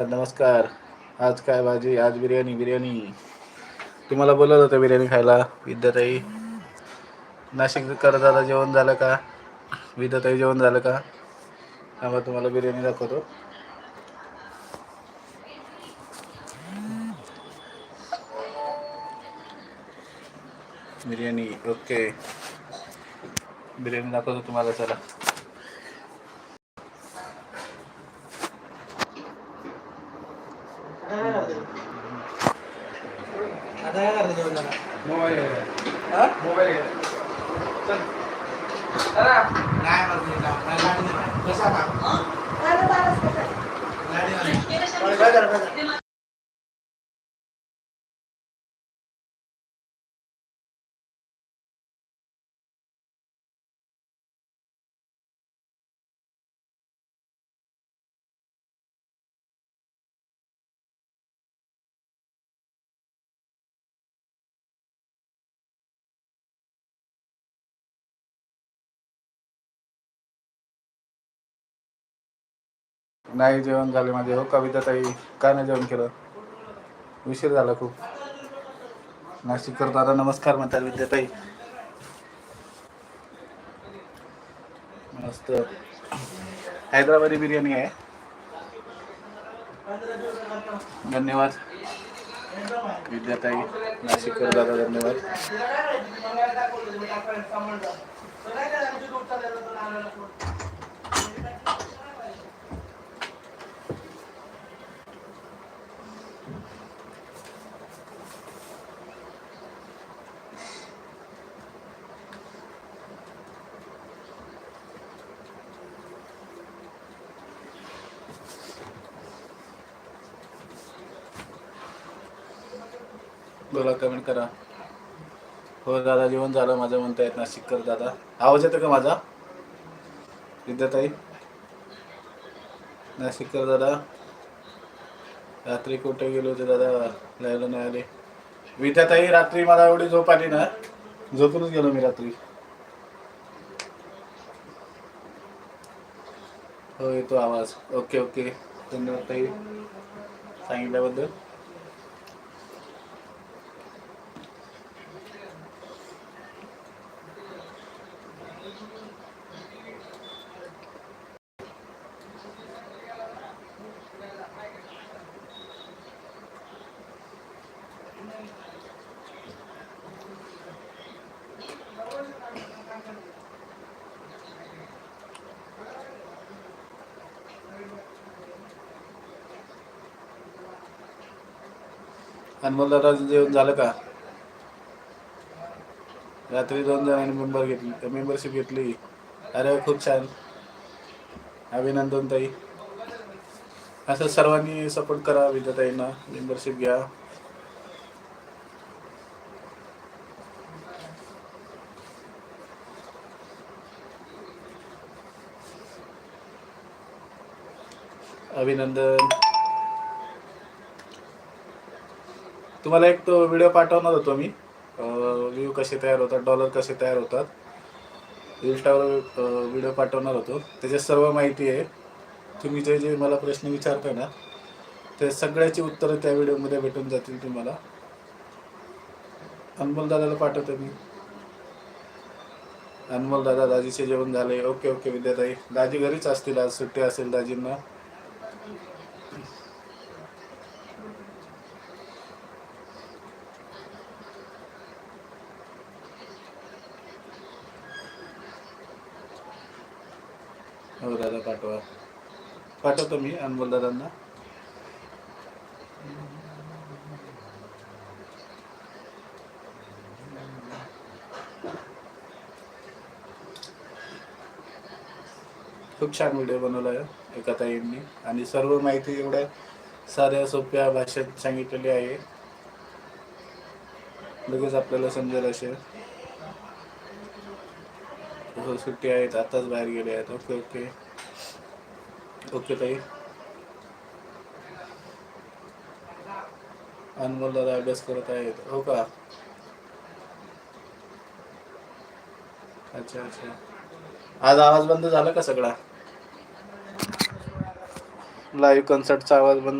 नमस्कार. आज काय भाजी? आज बिर्याणी बिर्याणी. तुम्हाला बोलत होतं बिर्याणी खायला विद्याताई. नाशिककर दादा जेवण झालं का? विद्याताई जेवण झालं का? आम्हाला तुम्हाला बिर्याणी दाखवतो. बिर्याणी ओके. बिर्याणी दाखवतो तुम्हाला चला. आता काय करतो जेवण करतो इथं? काय नाही. कसा का? नाही. जेवण झाले माझे. हो कविता ताई का नाही जेवण केलं? उशीर झाला खूप. नाशिककर दादा नमस्कार म्हणतात विद्याताई. मस्त. हैदराबादी बिर्याणी आहे. धन्यवाद. विद्याताई नाशिककर दादा धन्यवाद. बोला कमेंट करा. हो दादा जेवण झालं. माझं म्हणता येत नाशिककर दादा. आवाज येतो का माझा? विद्याताई? नाशिककर दादा. रात्री कुठे गेलो होते दादा? लायला नाही आले. विद्याताई रात्री मला एवढी झोप आली ना झोपूनच गेलो मी रात्री. हो येतो आवाज. Okay okay. धन्यवाद ताई. सांगितल्याबद्दल. अनमोल जेवण झालं का? रात्री दोन जणांनी मेंबर घेतली मेंबरशिप घेतली. अरे खूप छान. अभिनंदन ताई. असं सर्वांनी सपोर्ट करा विद्याताईंना. मेंबरशिप घ्या. अभिनंदन. तुम्हाला एक तो व्हिडिओ पाठवणार होतो मी. व्ह्यू कसे तयार होतात डॉलर कसे तयार होतात. इन्स्टावर व्हिडिओ पाठवणार होतो. त्याच्यात सर्व माहिती आहे. तुम्ही जे जे मला प्रश्न विचारताय ना ते सगळ्याची उत्तरं त्या व्हिडिओमध्ये भेटून जातील तुम्हाला. अनमोल दादाला पाठवतो मी. अनमोल दादा दाजीचे जेवण झाले. ओके ओके विद्याताई. दाजी घरीच असतील आज सुट्टी असेल दाजींना. हो दादा पाठवा पाठवतो मी अनमोल दादांना. खूप छान व्हिडिओ बनवला आहे हो, एका ताईंनी. आणि सर्व माहिती एवढ्या साध्या सोप्या भाषेत सांगितलेली आहे. लगेच आपल्याला समजेल असे हो सुट्टी आहेत आताच बाहेर गेले आहेत. Okay okay. ओके ताई. अनमोल दादा अभ्यास करत आहेत. हो का? अच्छा अच्छा. आज आवाज बंद झाला का सगळा? लाईव्ह कन्सर्टचा आवाज बंद